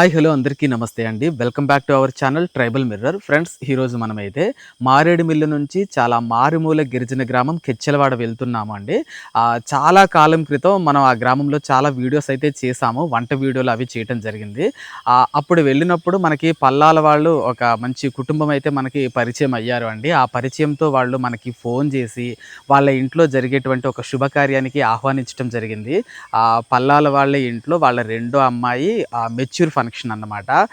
Hi hello అందరికీ నమస్తే అండి. Welcome back to our channel tribal mirror. Friends ఈరోజు మనమైతే మారేడుమిల్లు నుంచి చాలా మారుమూల గిరిజన గ్రామం కెచ్చెలవాడ వెళ్తున్నాము అండి. చాలా కాలం క్రితం మనం ఆ గ్రామంలో చాలా వీడియోస్ అయితే చేసాము వంట వీడియోలు అవి చేయటం జరిగింది. అప్పుడు వెళ్ళినప్పుడు మనకి పల్లాల వాళ్ళు ఒక మంచి కుటుంబం అయితే మనకి పరిచయం అయ్యారు అండి. ఆ పరిచయంతో వాళ్ళు మనకి ఫోన్ చేసి వాళ్ళ ఇంట్లో జరిగేటువంటి ఒక శుభకార్యానికి ఆహ్వానించడం జరిగింది. ఆ పల్లాల వాళ్ళ ఇంట్లో వాళ్ళ రెండో అమ్మాయి మెచ్యూర్ ఫంక్షన్ అన్నమాట.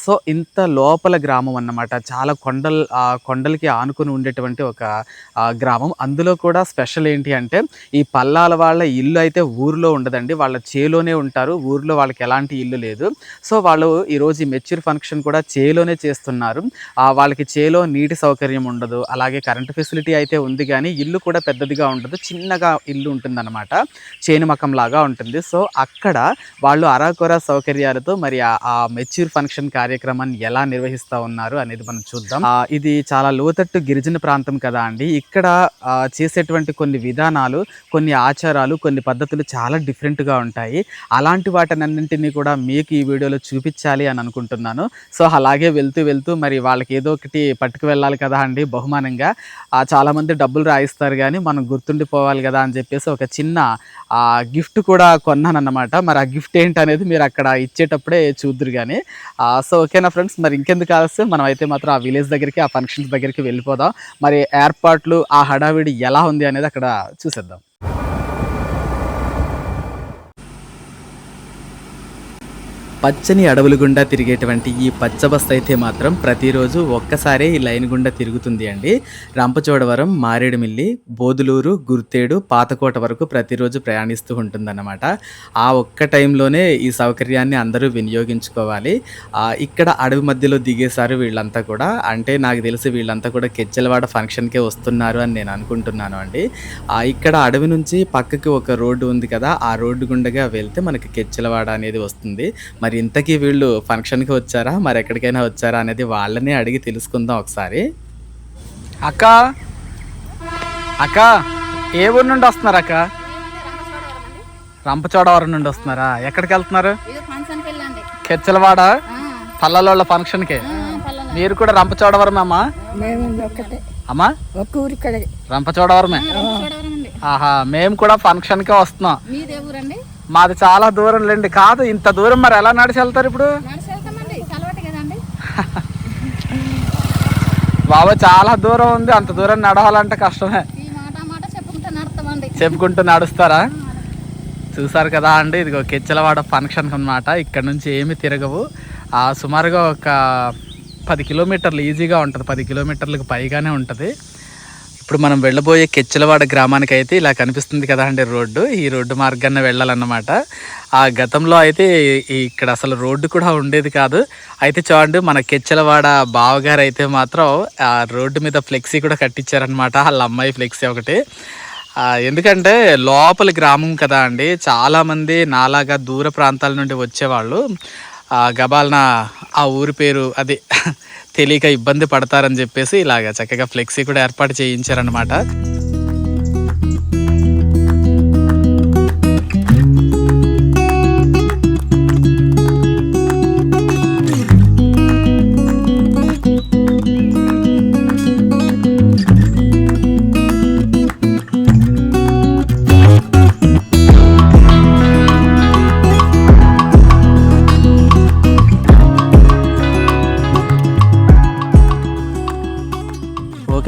సో ఇంత లోపల గ్రామం అన్నమాట. చాలా కొండల్ కొండలకి ఆనుకుని ఉండేటువంటి ఒక గ్రామం. అందులో కూడా స్పెషల్ ఏంటి అంటే ఈ పల్లాల వాళ్ళ ఇల్లు అయితే ఊర్లో ఉండదండి. వాళ్ళ చేలోనే ఉంటారు. ఊర్లో వాళ్ళకి ఎలాంటి ఇల్లు లేదు. సో వాళ్ళు ఈరోజు ఈ మెచ్యూర్ ఫంక్షన్ కూడా చేలోనే చేస్తున్నారు. వాళ్ళకి చేలో నీటి సౌకర్యం ఉండదు. అలాగే కరెంట్ ఫెసిలిటీ అయితే ఉంది కానీ ఇల్లు కూడా పెద్దదిగా ఉండదు. చిన్నగా ఇల్లు ఉంటుందన్నమాట. చేనుమకం లాగా ఉంటుంది. సో అక్కడ వాళ్ళు అరాకొర సౌకర్యాలతో మరి ఆ- ఆ మెచ్యూర్ ఫంక్షన్ కార్యక్రమాన్ని ఎలా నిర్వహిస్తా ఉన్నారు అనేది మనం చూద్దాం. ఇది చాలా లోతట్టు గిరిజన ప్రాంతం కదా అండి. ఇక్కడ చేసేటువంటి కొన్ని విధానాలు కొన్ని ఆచారాలు కొన్ని పద్ధతులు చాలా డిఫరెంట్గా ఉంటాయి. అలాంటి వాటినన్నింటినీ కూడా మీకు ఈ వీడియోలో చూపించాలి అని అనుకుంటున్నాను. సో అలాగే వెళ్తూ వెళ్తూ మరి వాళ్ళకి ఏదో ఒకటి పట్టుకు వెళ్ళాలి కదా అండి బహుమానంగా. చాలామంది డబ్బులు రాయిస్తారు కానీ మనం గుర్తుండిపోవాలి కదా అని చెప్పేసి ఒక చిన్న గిఫ్ట్ కూడా కొన్నానన్నమాట. మరి ఆ గిఫ్ట్ ఏంటి అనేది మీరు అక్కడ ఇచ్చేటప్పుడే చూ చూద్దరు కానీ సో ఓకేనా ఫ్రెండ్స్? మరి ఇంకెందుకు ఆలస్యం? మనం అయితే మాత్రం ఆ విలేజ్ దగ్గరికి ఆ ఫంక్షన్స్ దగ్గరికి వెళ్ళిపోదాం. మరి ఏర్పాట్లు ఆ హడావిడి ఎలా ఉంది అనేది అక్కడ చూసేద్దాం. పచ్చని అడవుల గుండా తిరిగేటువంటి ఈ పచ్చబస్ అయితే మాత్రం ప్రతిరోజు ఒక్కసారే ఈ లైన్ గుండా తిరుగుతుంది అండి. రంపచోడవరం మారేడుమిల్లి బోదులూరు గుర్తేడు పాతకోట వరకు ప్రతిరోజు ప్రయాణిస్తూ ఉంటుందన్నమాట. ఆ ఒక్క టైంలోనే ఈ సౌకర్యాన్ని అందరూ వినియోగించుకోవాలి. ఇక్కడ అడవి మధ్యలో దిగేశారు వీళ్ళంతా కూడా. అంటే నాకు తెలిసి వీళ్ళంతా కూడా కెచ్చలవాడ ఫంక్షన్కే వస్తున్నారు అని నేను అనుకుంటున్నాను అండి. ఇక్కడ అడవి నుంచి పక్కకి ఒక రోడ్డు ఉంది కదా ఆ రోడ్డు గుండగా వెళ్తే మనకి కెచ్చలవాడ అనేది వస్తుంది. మరి ఇంతకీ వీళ్ళు ఫంక్షన్కి వచ్చారా? మరి ఎక్కడికైనా వచ్చారా? అనేది వాళ్ళనే అడిగి తెలుసుకుందాం ఒకసారి. అక్క! అక్క! ఏ ఊరు నుండి వస్తున్నారు అక్క? రంపచోడవరం నుండి వస్తున్నారా? ఎక్కడికి వెళ్తున్నారు? కెచ్చలవాడ? పల్లలోళ్ళ ఫంక్షన్కి? మీరు కూడా రంపచోడవరం అమ్మా? అమ్మా? రంపచోడవరమే? ఆహా మేము కూడా ఫంక్షన్కే వస్తున్నాం. మీది చాలా దూరం లేండి. కాదు ఇంత దూరం మరి ఎలా నడిచి వెళ్తారు ఇప్పుడు? బాబా చాలా దూరం ఉంది. అంత దూరం నడవాలంటే కష్టమే. చెప్పుకుంటే నడుస్తారా? చూసారు కదా అండి ఇదిగో కెచ్చలవాడ ఫంక్షన్ అన్నమాట. ఇక్కడ నుంచి ఏమి తిరగవు. ఆ సుమారుగా ఒక పది కిలోమీటర్లు ఈజీగా ఉంటుంది. పది కిలోమీటర్లకు పైగానే ఉంటుంది. ఇప్పుడు మనం వెళ్ళబోయే కెచ్చలవాడ గ్రామానికి అయితే ఇలా కనిపిస్తుంది కదా అండి రోడ్డు. ఈ రోడ్డు మార్గాన్ని వెళ్ళాలన్నమాట. ఆ గతంలో అయితే ఇక్కడ అసలు రోడ్డు కూడా ఉండేది కాదు. అయితే చూడండి మన కెచ్చలవాడ బావగారు అయితే మాత్రం ఆ రోడ్డు మీద ఫ్లెక్సీ కూడా కట్టించారనమాట వాళ్ళ అమ్మాయి ఫ్లెక్సీ ఒకటి. ఎందుకంటే లోపల గ్రామం కదా అండి. చాలామంది నాలాగా దూర ప్రాంతాల నుండి వచ్చేవాళ్ళు. గబాల్న ఆ ఊరి పేరు అది తెలియక ఇబ్బంది పడతారని చెప్పేసి ఇలాగ చక్కగా ఫ్లెక్సీ కూడా ఏర్పాటు చేయించారనమాట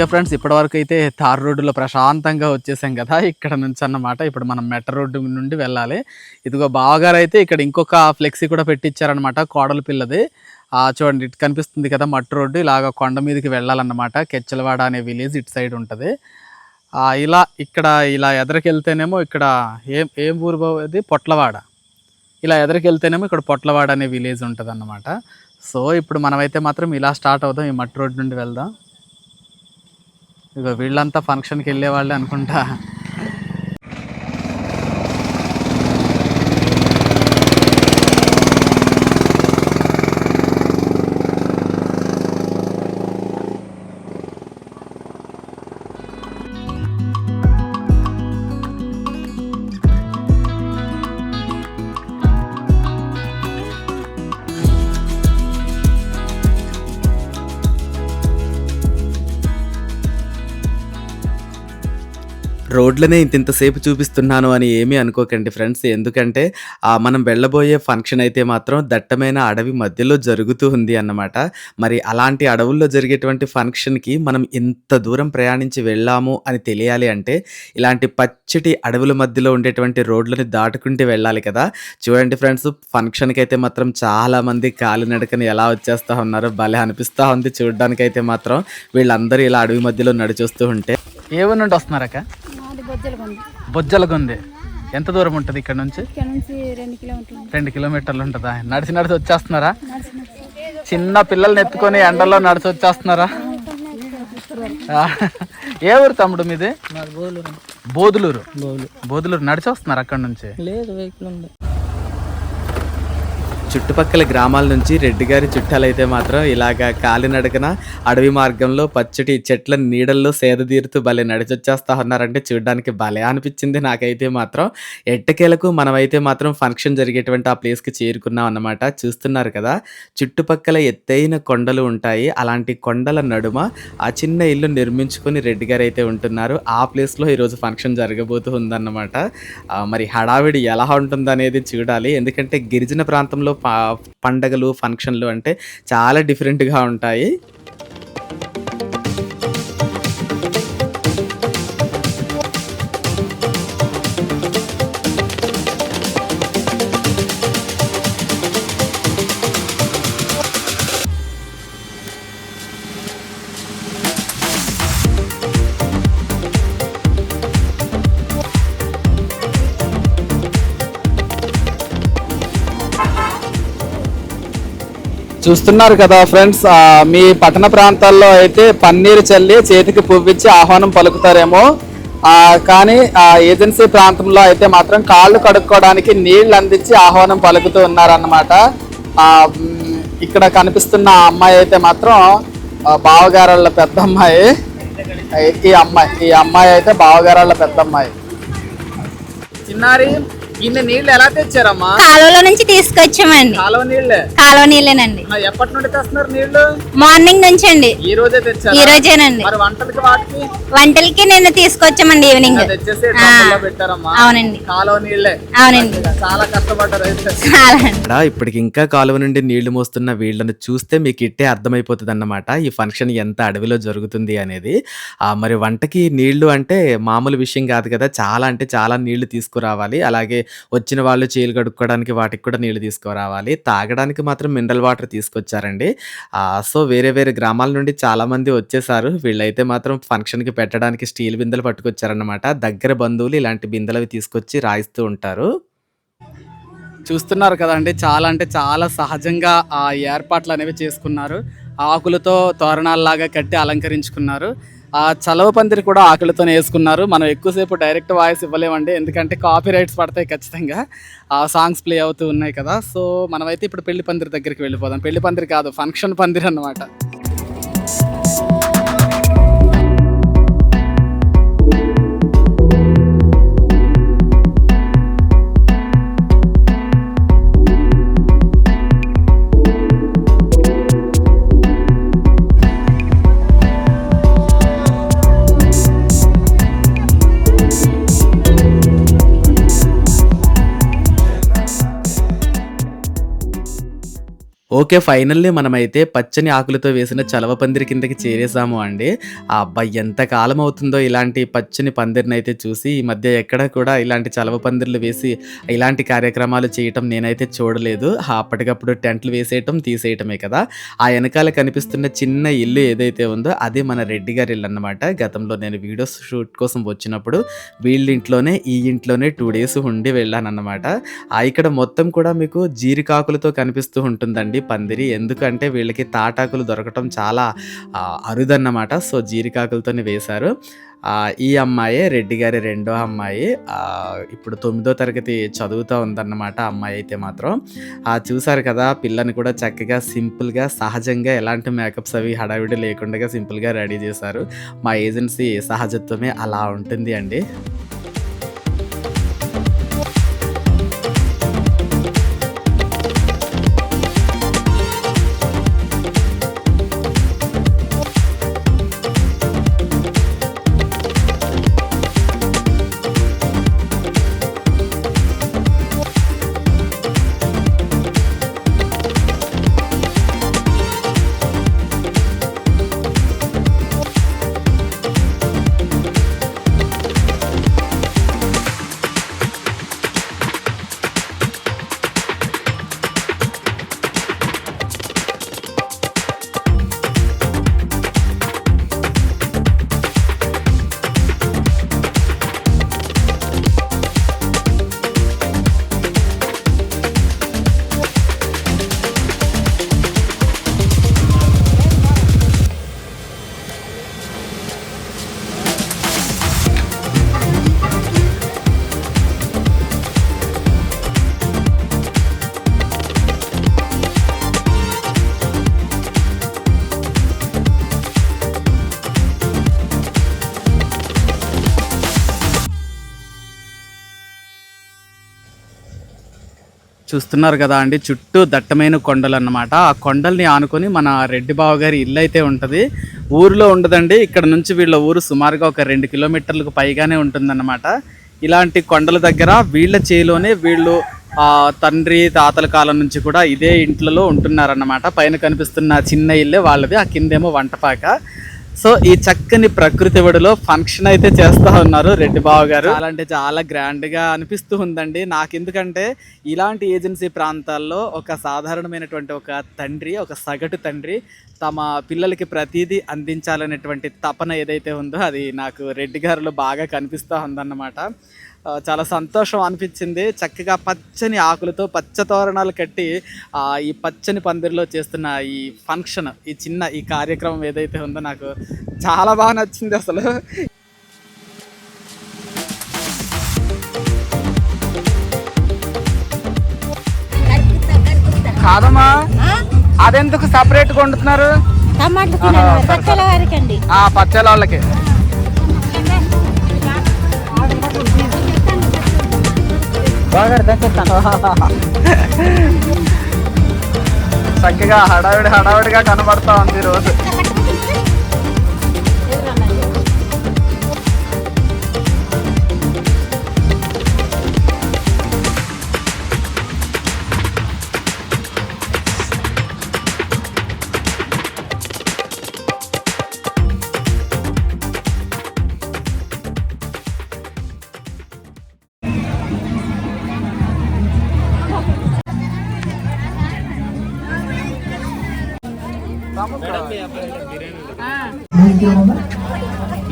ఓకే ఫ్రెండ్స్ ఇప్పటివరకు అయితే తార్ రోడ్డులో ప్రశాంతంగా వచ్చేసాం కదా ఇక్కడ నుంచి అన్నమాట ఇప్పుడు మనం మెట్ట రోడ్డు నుండి వెళ్ళాలి. ఇదిగో బావగారు అయితే ఇక్కడ ఇంకొక ఫ్లెక్సీ కూడా పెట్టించారనమాట కోడల పిల్లది. ఆ చూడండి ఇటు కనిపిస్తుంది కదా మట్టు రోడ్డు ఇలాగ కొండ మీదకి వెళ్ళాలన్నమాట. కెచ్చలవాడ అనే విలేజ్ ఇటు సైడ్ ఉంటుంది. ఇలా ఇక్కడ ఇలా ఎదరికెళ్తేనేమో ఇక్కడ ఏం ఏం ఊరు బావ పొట్లవాడ. ఇలా ఎదరికెళ్తేనేమో ఇక్కడ పొట్లవాడ అనే విలేజ్ ఉంటుంది సో ఇప్పుడు మనమైతే మాత్రం ఇలా స్టార్ట్ అవుదాం ఈ మట్టి రోడ్డు నుండి వెళ్దాం. ఇక వీళ్ళంతా ఫంక్షన్కి వెళ్ళే వాళ్ళే అనుకుంటా. రోడ్లనే ఇంత ఇంతసేపు చూపిస్తున్నాను అని ఏమీ అనుకోకండి ఫ్రెండ్స్. ఎందుకంటే మనం వెళ్ళబోయే ఫంక్షన్ అయితే మాత్రం దట్టమైన అడవి మధ్యలో జరుగుతూ ఉంది అన్నమాట. మరి అలాంటి అడవుల్లో జరిగేటువంటి ఫంక్షన్కి మనం ఇంత దూరం ప్రయాణించి వెళ్ళాము అని తెలియాలి అంటే ఇలాంటి పచ్చటి అడవుల మధ్యలో ఉండేటువంటి రోడ్లని దాటుకుంటూ వెళ్ళాలి కదా. చూడండి ఫ్రెండ్స్ ఫంక్షన్కి అయితే మాత్రం చాలామంది కాలినడకని ఎలా వచ్చేస్తా ఉన్నారో భలే అనిపిస్తూ ఉంది చూడడానికి అయితే మాత్రం. వీళ్ళందరూ ఇలా అడవి మధ్యలో నడిచొస్తూ ఉంటే. ఏ ఊరు నుండి వస్తున్నారక్క? బొజ్జలగుంది. ఎంత దూరం ఉంటుంది ఇక్కడ నుంచి? ఇక్కడ నుంచి రెండు కిలోమీటర్లు ఉంటుందా. నడిచి నడిచి వచ్చేస్తున్నారా? చిన్న పిల్లల్ని ఎత్తుకొని ఎండలో నడిచి వచ్చేస్తున్నారా? ఏ ఊరు తమ్ముడు మీది? బోధులూరు బోధులూరు నడిచి వస్తున్నారు అక్కడ నుంచి? లేదు వెహికల్ ఉంది. చుట్టుపక్కల గ్రామాల నుంచి రెడ్డి గారి చుట్టాలైతే మాత్రం ఇలాగా కాలినడకన అడవి మార్గంలో పచ్చటి చెట్ల నీడల్లో సేదతీరుతూ భలే నడిచొచ్చేస్తా ఉన్నారంటే చూడడానికి భలే అనిపించింది నాకైతే మాత్రం. ఎట్టకేలకు మనమైతే మాత్రం ఫంక్షన్ జరిగేటువంటి ఆ ప్లేస్కి చేరుకున్నాం అన్నమాట. చూస్తున్నారు కదా చుట్టుపక్కల ఎత్తైన కొండలు ఉంటాయి. అలాంటి కొండల నడుమ ఆ చిన్న ఇల్లు నిర్మించుకొని రెడ్డి గారు అయితే ఉంటున్నారు. ఆ ప్లేస్లో ఈరోజు ఫంక్షన్ జరగబోతూ ఉందన్నమాట. మరి హడావిడి ఎలా ఉంటుందనేది చూడాలి. ఎందుకంటే గిరిజన ప్రాంతంలో పండగలు ఫంక్షన్లు అంటే చాలా డిఫరెంట్గా ఉంటాయి. చూస్తున్నారు కదా ఫ్రెండ్స్ మీ పట్టణ ప్రాంతాల్లో అయితే పన్నీరు చల్లి చేతికి పువ్విచ్చి ఆహ్వానం పలుకుతారేమో. కానీ ఆ ఏజెన్సీ ప్రాంతంలో అయితే మాత్రం కాళ్ళు కడుక్కోవడానికి నీళ్ళు అందించి ఆహ్వానం పలుకుతూ ఉన్నారన్నమాట. ఇక్కడ కనిపిస్తున్న అమ్మాయి అయితే మాత్రం బావగారాళ్ళ పెద్ద అమ్మాయి ఈ అమ్మాయి ఈ అమ్మాయి అయితే బావగారాళ్ళ పెద్ద అమ్మాయి చిన్నారి ఇన్ని నీళ్ళు ఎలా తెచ్చారమ్మా? కాలువలో నుంచి తీసుకొచ్చామండి. కాలువ నీళ్ళే? కాలువ నీళ్ళేనండి. ఎప్పటి నుండి తెస్తున్నారు నీళ్ళు మార్నింగ్ నుంచి అండి ఈ రోజే తెచ్చారు? ఈ రోజేనండి మరి వంటలకి వాటికి? వంటలకి నిన్న తీసుకొచ్చామండి ఈవినింగ్. తెచ్చేసి పెట్టారమ్మా. అవునండి. కాలువ నీళ్ళే. అవునండి. చాలా కష్టపడ్డారు చాలా ఇప్పటికి ఇంకా కాలువ నుండి నీళ్ళు మోస్తున్న వీళ్ళని చూస్తే మీకు ఇట్టే అర్థమైపోతుంది అన్నమాట ఈ ఫంక్షన్ ఎంత అడవిలో జరుగుతుంది అనేది. ఆ, మరి వంటకి నీళ్ళు అంటే మామూలు విషయం కాదు కదా. చాలా అంటే చాలా నీళ్ళు తీసుకురావాలి. అలాగే వచ్చిన వాళ్ళు చేలు కడుక్కోవడానికి వాటికి కూడా నీళ్ళు తీసుకురావాలి. తాగడానికి మాత్రం మినరల్ వాటర్ తీసుకొచ్చారండి. సో వేరే వేరే గ్రామాల నుండి చాలామంది వచ్చేసారు. వీళ్ళైతే మాత్రం ఫంక్షన్కి పెట్టడానికి స్టీల్ బిందెలు పట్టుకొచ్చారనమాట దగ్గర బంధువులు ఇలాంటి బిందెలవి తీసుకొచ్చి రాయిస్తూ ఉంటారు. చూస్తున్నారు కదండి చాలా అంటే చాలా సహజంగా ఆ ఏర్పాట్లు అనేవి చేసుకున్నారు. ఆకులతో తోరణాల్లాగా కట్టి అలంకరించుకున్నారు. ఆ చలవ పందిరి కూడా ఆకలితోనే వేసుకున్నారు. మనం ఎక్కువసేపు డైరెక్ట్ వాయిస్ ఇవ్వలేమండి. ఎందుకంటే కాపీ రైట్స్ పడతాయి ఖచ్చితంగా. ఆ సాంగ్స్ ప్లే అవుతూ ఉన్నాయి కదా. సో మనమైతే ఇప్పుడు పెళ్ళి పందిరి దగ్గరికి వెళ్ళిపోదాం. పెళ్ళి పందిరి కాదు ఫంక్షన్ పందిరి అన్నమాట. ఓకే ఫైనల్లీ మనమైతే పచ్చని ఆకులతో వేసిన చలవ పందిరి కిందకి చేరేసాము అండి. ఆ అబ్బాయి ఎంత కాలం అవుతుందో ఇలాంటి పచ్చని పందిరిని అయితే చూసి ఈ మధ్య ఎక్కడ కూడా ఇలాంటి చలవ పందిర్లు వేసి ఇలాంటి కార్యక్రమాలు చేయటం నేనైతే చూడలేదు. అప్పటికప్పుడు టెంట్లు వేసేయటం తీసేయటమే కదా. ఆ వెనకాల కనిపిస్తున్న చిన్న ఇల్లు ఏదైతే ఉందో అదే మన రెడ్డి గారి ఇల్లు అన్నమాట. గతంలో నేను వీడియోస్ షూట్ కోసం వచ్చినప్పుడు వీళ్ళ ఇంట్లోనే ఈ ఇంట్లోనే టూ డేస్ ఉండి వెళ్ళాను అన్నమాట ఇక్కడ మొత్తం కూడా మీకు జీరికాకులతో కనిపిస్తూ ఉంటుందండి. పందిరి. ఎందుకంటే వీళ్ళకి తాటాకులు దొరకటం చాలా అరుదన్నమాట. సో జీరికాకులతోనే వేశారు. ఈ అమ్మాయే రెడ్డి గారి రెండో అమ్మాయి. ఇప్పుడు తొమ్మిదో తరగతి చదువుతూ ఉందన్నమాట అమ్మాయి అయితే మాత్రం. చూసారు కదా పిల్లని కూడా చక్కగా సింపుల్గా సహజంగా ఎలాంటి మేకప్స్ అవి హడావిడి లేకుండా సింపుల్గా రెడీ చేశారు. మా ఏజెన్సీ సహజత్వమే అలా ఉంటుంది అండి. చూస్తున్నారు కదా అండి చుట్టూ దట్టమైన కొండలు అన్నమాట ఆ కొండల్ని ఆనుకొని మన రెడ్డి బావ గారి ఇల్లు అయితే ఉంటుంది. ఊరిలో ఉండదండి ఇక్కడ నుంచి వీళ్ళ ఊరు సుమారుగా ఒక రెండు కిలోమీటర్లకు పైగానే ఉంటుందన్నమాట. ఇలాంటి కొండల దగ్గర వీళ్ళ చేలోనే వీళ్ళు తండ్రి తాతల కాలం నుంచి కూడా ఇదే ఇంట్లలో ఉంటున్నారన్నమాట. పైన కనిపిస్తున్న చిన్న ఇల్లే వాళ్ళది ఆ కిందేమో వంటపాక సో ఈ చక్కని ప్రకృతి ఒడిలో ఫంక్షన్ అయితే చేస్తా ఉన్నారు రెడ్డి బావ గారు. చాలా అంటే చాలా గ్రాండ్గా అనిపిస్తూ ఉందండి. నాకు ఎందుకంటే ఇలాంటి ఏజెన్సీ ప్రాంతాల్లో ఒక సాధారణమైనటువంటి ఒక తండ్రి ఒక సగటు తండ్రి తమ పిల్లలకి ప్రతిదీ అందించాలనేటువంటి తపన ఏదైతే ఉందో అది నాకు రెడ్డి గారిలో బాగా కనిపిస్తూ ఉందన్నమాట. చాలా సంతోషం అనిపించింది. చక్కగా పచ్చని ఆకులతో పచ్చ తోరణాలు కట్టి ఆ, ఈ పచ్చని పందిరిలో చేస్తున్న ఈ ఫంక్షన్ ఈ చిన్న ఈ కార్యక్రమం ఏదైతే ఉందో నాకు చాలా బాగా నచ్చింది అసలు. కాదమ్మా అదెందుకు సపరేట్గా సరే, పచ్చల సరే. ఆ పచ్చల వాళ్ళకి చక్కగా హడావిడి హడావిడిగా కనబడతా ఉంది ఈ రోజు.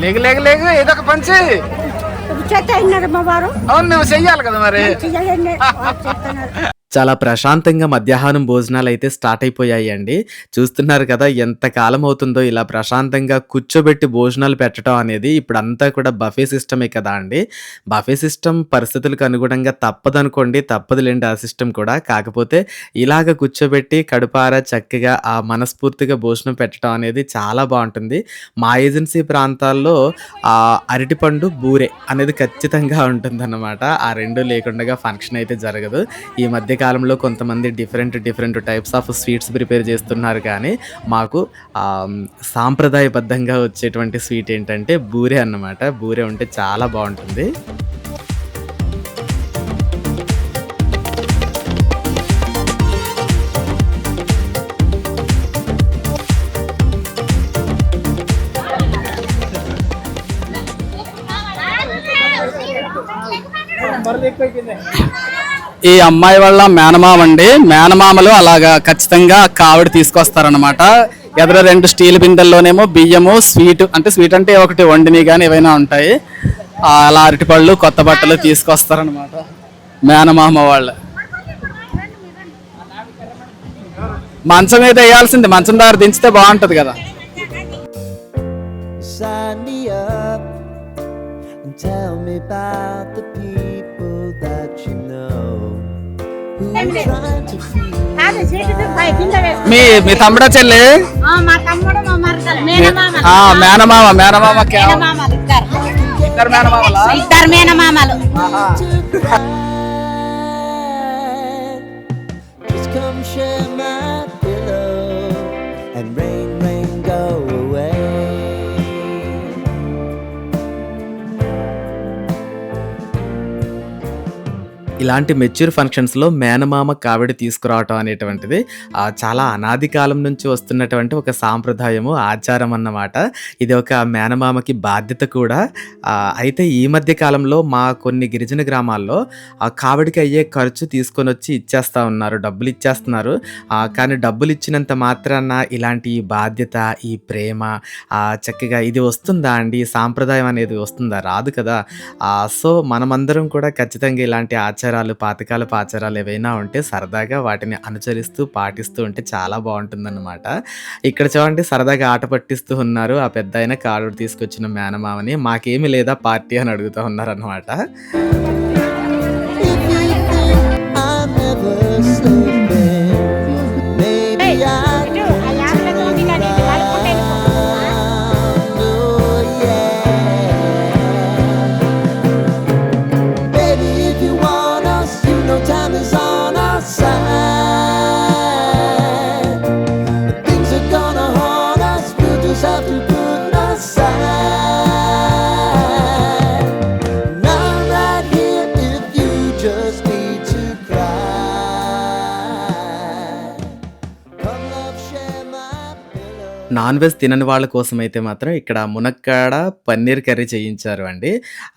లేగు లేగు లేగు ఇదొక పంచి చెత్త అయినారు మా వారు? అవును మేము చెయ్యాలి కదా మరి. చాలా ప్రశాంతంగా మధ్యాహ్నం భోజనాలు అయితే స్టార్ట్ అయిపోయాయి అండి చూస్తున్నారు కదా ఎంత కాలం అవుతుందో ఇలా ప్రశాంతంగా కూర్చోబెట్టి భోజనాలు పెట్టడం అనేది ఇప్పుడు అంతా కూడా బఫే సిస్టమే కదా అండి. బఫే సిస్టమ్ పరిస్థితులకు అనుగుణంగా తప్పదనుకోండి తప్పదులేండి ఆ సిస్టమ్ కూడా. కాకపోతే ఇలాగ కూర్చోబెట్టి కడుపార చక్కగా ఆ మనస్ఫూర్తిగా భోజనం పెట్టడం అనేది చాలా బాగుంటుంది. మా ఏజెన్సీ ప్రాంతాల్లో ఆ అరటిపండు బూరె అనేది ఖచ్చితంగా ఉంటుందన్నమాట. ఆ రెండు లేకుండా ఫంక్షన్ అయితే జరగదు. ఈ మధ్య కాలంలో కొంతమంది different different types of sweets prepare చేస్తున్నారు కానీ మాకు సాంప్రదాయబద్ధంగా వచ్చేటువంటి స్వీట్ ఏంటంటే బూరె అన్నమాట. బూరె ఉంటే చాలా బాగుంటుంది. ఈ అమ్మాయి వాళ్ళ మేనమామ అండి. మేనమామలు అలాగా ఖచ్చితంగా కావిడ తీసుకొస్తారనమాట ఎదుర రెండు స్టీల్ బిందెల్లోనేమో బియ్యము స్వీట్ అంటే స్వీట్ అంటే ఒకటి వండిని కానీ ఏవైనా ఉంటాయి. అలా అరటిపళ్ళు కొత్త బట్టలు తీసుకొస్తారనమాట మేనమామ వాళ్ళు. మంచం మీద వేయాల్సింది. మంచం దారి దించితే బాగుంటుంది కదా. Sign me up and tell me about మీ మీ తమ్ముడా చెల్లి? మేనమామ ఆ, మేనమామ ఇద్దరు ఇద్దరు మేనమామలా? ఇద్దరు come share my pillow and rain, ఇలాంటి మెచ్యూర్ ఫంక్షన్స్లో మేనమామ కావిడి తీసుకురావటం అనేటువంటిది చాలా అనాది కాలం నుంచి వస్తున్నటువంటి ఒక సాంప్రదాయము ఆచారం అన్నమాట. ఇది ఒక మేనమామకి బాధ్యత కూడా. అయితే ఈ మధ్య కాలంలో మా కొన్ని గిరిజన గ్రామాల్లో ఆ కావిడికి అయ్యే ఖర్చు తీసుకొని వచ్చి ఇచ్చేస్తూ ఉన్నారు డబ్బులు ఇచ్చేస్తున్నారు. కానీ డబ్బులు ఇచ్చినంత మాత్రాన ఇలాంటి ఈ బాధ్యత ఈ ప్రేమ చక్కగా ఇది వస్తుందా అండి? సాంప్రదాయం అనేది వస్తుందా? రాదు కదా. సో మనమందరం కూడా ఖచ్చితంగా ఇలాంటి ఆచారం ఆచారాలు పాతకాలపు ఆచారాలు ఏవైనా ఉంటే సరదాగా వాటిని అనుసరిస్తూ పాటిస్తూ ఉంటే చాలా బాగుంటుందన్నమాట. ఇక్కడ చూడండి సరదాగా ఆట పట్టిస్తూ ఉన్నారు ఆ పెద్ద ఆయన కాడు తీసుకొచ్చిన మేనమామని. మాకేమి లేదా పార్టీ అని అడుగుతూ ఉన్నారు నాన్ వెజ్ తినని వాళ్ళ కోసం అయితే మాత్రం ఇక్కడ మునక్కాడ పన్నీర్ కర్రీ చేయించారు అండి.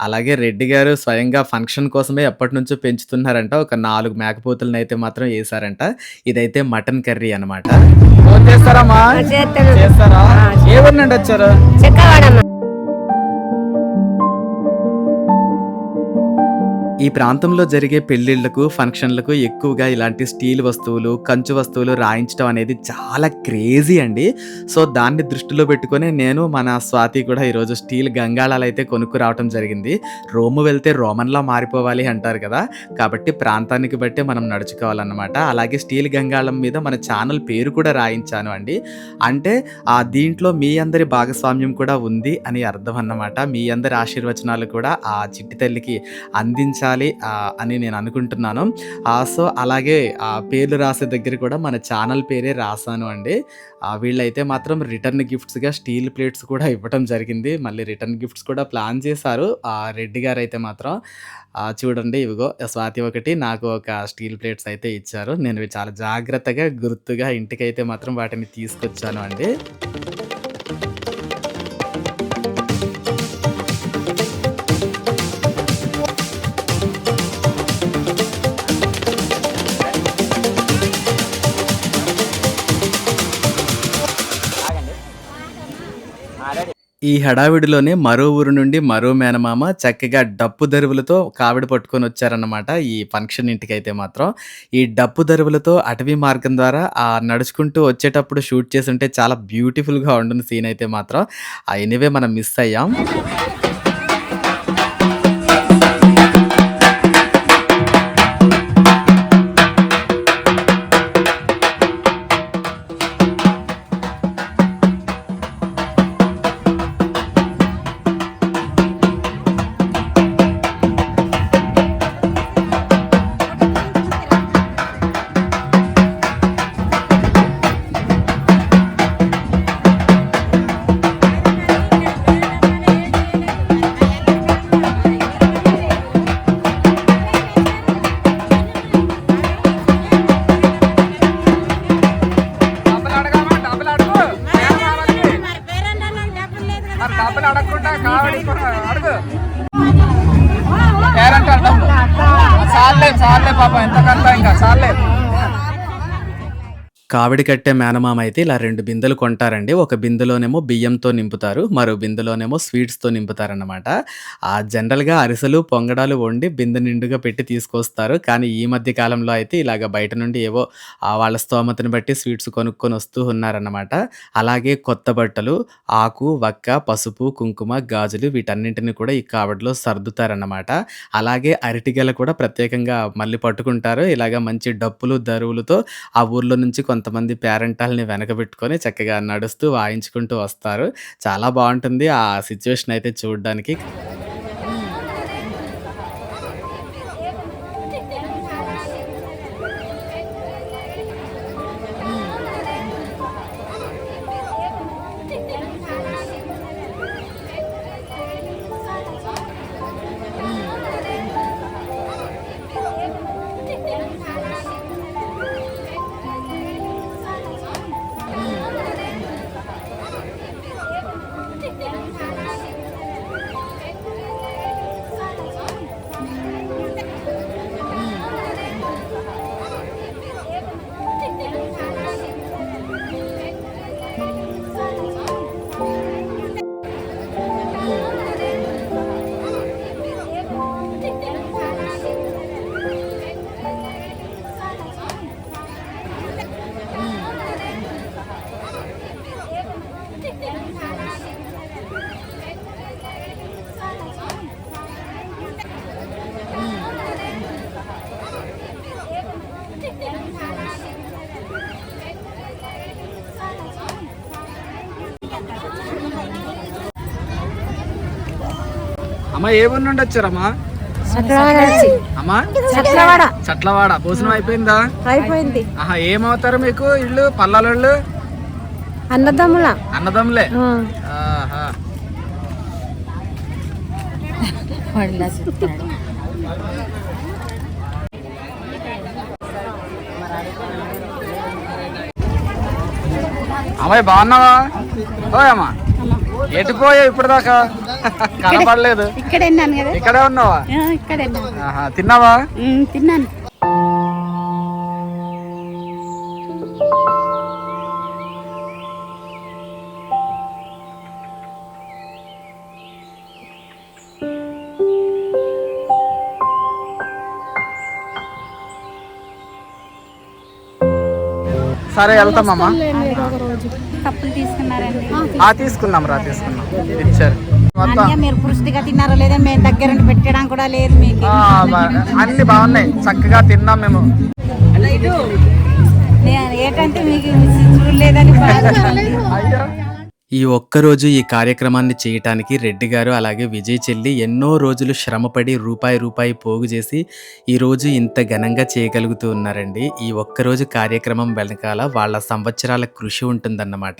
అలాగే రెడ్డి గారు స్వయంగా ఫంక్షన్ కోసమే ఎప్పటి నుంచో పెంచుతున్నారంట. ఒక నాలుగు మేకపోతులను అయితే మాత్రం వేసారంట ఇదైతే మటన్ కర్రీ అనమాట చేస్తారా? ఈ ప్రాంతంలో జరిగే పెళ్ళిళ్ళకు ఫంక్షన్లకు ఎక్కువగా ఇలాంటి స్టీల్ వస్తువులు కంచు వస్తువులు రాయించడం అనేది చాలా క్రేజీ అండి. సో దాన్ని దృష్టిలో పెట్టుకొని నేను మన స్వాతి కూడా ఈరోజు స్టీల్ గంగాళాలు అయితే కొనుక్కు రావడం జరిగింది. రోము వెళ్తే రోమన్లా మారిపోవాలి అంటారు కదా. కాబట్టి ప్రాంతానికి బట్టి మనం నడుచుకోవాలన్నమాట. అలాగే స్టీల్ గంగాళం మీద మన ఛానల్ పేరు కూడా రాయించాను అండి. అంటే ఆ దీంట్లో మీ అందరి భాగస్వామ్యం కూడా ఉంది అని అర్థం అన్నమాట. మీ అందరి ఆశీర్వచనాలు కూడా ఆ చిట్టి తల్లికి అందించాలి ఉండాలి అని నేను అనుకుంటున్నాను. సో అలాగే ఆ పేర్లు రాసే దగ్గర కూడా మన ఛానల్ పేరే రాశాను అండి. వీళ్ళైతే మాత్రం రిటర్న్ గిఫ్ట్స్గా స్టీల్ ప్లేట్స్ కూడా ఇవ్వటం జరిగింది. మళ్ళీ రిటర్న్ గిఫ్ట్స్ కూడా ప్లాన్ చేశారు. రెడ్డి గారు అయితే మాత్రం చూడండి ఇవిగో స్వాతి ఒకటి నాకు ఒక స్టీల్ ప్లేట్స్ అయితే ఇచ్చారు. నేను చాలా జాగ్రత్తగా గుర్తుగా ఇంటికైతే మాత్రం వాటిని తీసుకొచ్చాను అండి. ఈ హడావిడిలోనే మరో ఊరు నుండి మరో మేనమామ చక్కగా డప్పు దరువులతో కావిడి పట్టుకొని వచ్చారన్నమాట ఈ ఫంక్షన్ ఇంటికి అయితే మాత్రం. ఈ డప్పు దరువులతో అటవీ మార్గం ద్వారా ఆ నడుచుకుంటూ వచ్చేటప్పుడు షూట్ చేసి ఉంటే చాలా బ్యూటిఫుల్గా ఉండిన సీన్ అయితే మాత్రం. ఎనివే మనం మిస్ అయ్యాం. ఆవిడ కట్టే మేనమామ అయితే ఇలా రెండు బిందెలు కొంటారండి. ఒక బిందెలోనేమో బియ్యంతో నింపుతారు మరో బిందెలోనేమో స్వీట్స్తో నింపుతారన్నమాట. ఆ జనరల్గా అరిసెలు పొంగడాలు వండి బిందె నిండుగా పెట్టి తీసుకొస్తారు. కానీ ఈ మధ్య కాలంలో అయితే ఇలాగ బయట నుండి ఏవో ఆ వాళ్ళ స్తోమతని బట్టి స్వీట్స్ కొనుక్కొని వస్తూ ఉన్నారన్నమాట. అలాగే కొత్త బట్టలు ఆకు వక్క పసుపు కుంకుమ గాజులు వీటన్నింటిని కూడా ఈ కావిడిలో సర్దుతారన్నమాట. అలాగే అరటిగెల కూడా ప్రత్యేకంగా మళ్ళీ పట్టుకుంటారు. ఇలాగ మంచి డప్పులు దరువులతో ఆ ఊర్లో నుంచి కొంత కొంతమంది పేరెంటాలని వెనకబెట్టుకొని చక్కగా నడుస్తూ వాయించుకుంటూ వస్తారు. చాలా బాగుంటుంది ఆ సిచ్యువేషన్ అయితే చూడడానికి. అమ్మ ఏ ఊరు నుండి వచ్చారమ్మా? అమ్మా? చట్లవాడ చట్లవాడ భోజనం అయిపోయిందా? అయిపోయింది. ఆహా ఏమవుతారు మీకు ఇల్లు పల్లాలోళ్ళు అన్నదమ్ముల. అన్నదమ్ములే? ఆహా. అమ్మాయి బాగున్నావా? ఓయ్ అమ్మా. ఎటు పోయావు ఇప్పుడు దాకా కనపడలేదు. ఇక్కడే ఉన్నాను కదా. ఇక్కడే ఉన్నావా? ఇక్కడే తిన్నావా? తిన్నాను. సరే వెళ్తామమ్మా కప్పులు తీసుకున్నారండి. తీసుకున్నాం రా తీసుకున్నాం ఇచ్చారు. అన్య మీరు పురుషుడిగా తిన్నారో లేదా మేము దగ్గర పెట్టడం కూడా లేదు మీకు. అన్ని బాగున్నాయి. చక్కగా తిన్నాం మేము. నేను ఏంటంటే మీకు చూడలేదని. ఈ ఒక్కరోజు ఈ కార్యక్రమాన్ని చేయటానికి రెడ్డి గారు అలాగే విజయ్ చెల్లి ఎన్నో రోజులు శ్రమపడి రూపాయి రూపాయి పోగు చేసి ఈరోజు ఇంత ఘనంగా చేయగలుగుతూ ఉన్నారండి. ఈ ఒక్కరోజు కార్యక్రమం వెనకాల వాళ్ళ సంవత్సరాల కృషి ఉంటుందన్నమాట.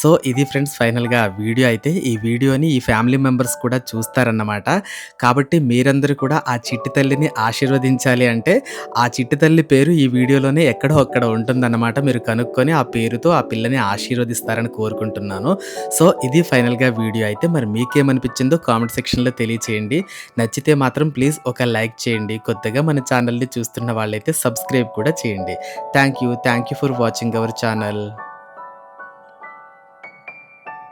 సో ఇది ఫ్రెండ్స్ ఫైనల్గా వీడియో అయితే ఈ వీడియోని ఈ ఫ్యామిలీ మెంబర్స్ కూడా చూస్తారన్నమాట. కాబట్టి మీరందరూ కూడా ఆ చిట్టి తల్లిని ఆశీర్వదించాలి అంటే ఆ చిట్టి తల్లి పేరు ఈ వీడియోలోనే ఎక్కడో అక్కడ ఉంటుందన్నమాట. మీరు కనుక్కొని ఆ పేరుతో ఆ పిల్లని ఆశీర్వదిస్తారని కోరుకుంటున్నాను. సో ఇది ఫైనల్గా వీడియో అయితే మరి మీకేమనిపించిందో కామెంట్ సెక్షన్లో తెలియచేయండి. నచ్చితే మాత్రం ప్లీజ్ ఒక లైక్ చేయండి. కొత్తగా మన ఛానల్ని చూస్తున్న వాళ్ళైతే సబ్స్క్రైబ్ కూడా చేయండి. Thank you. Thank you for watching our channel.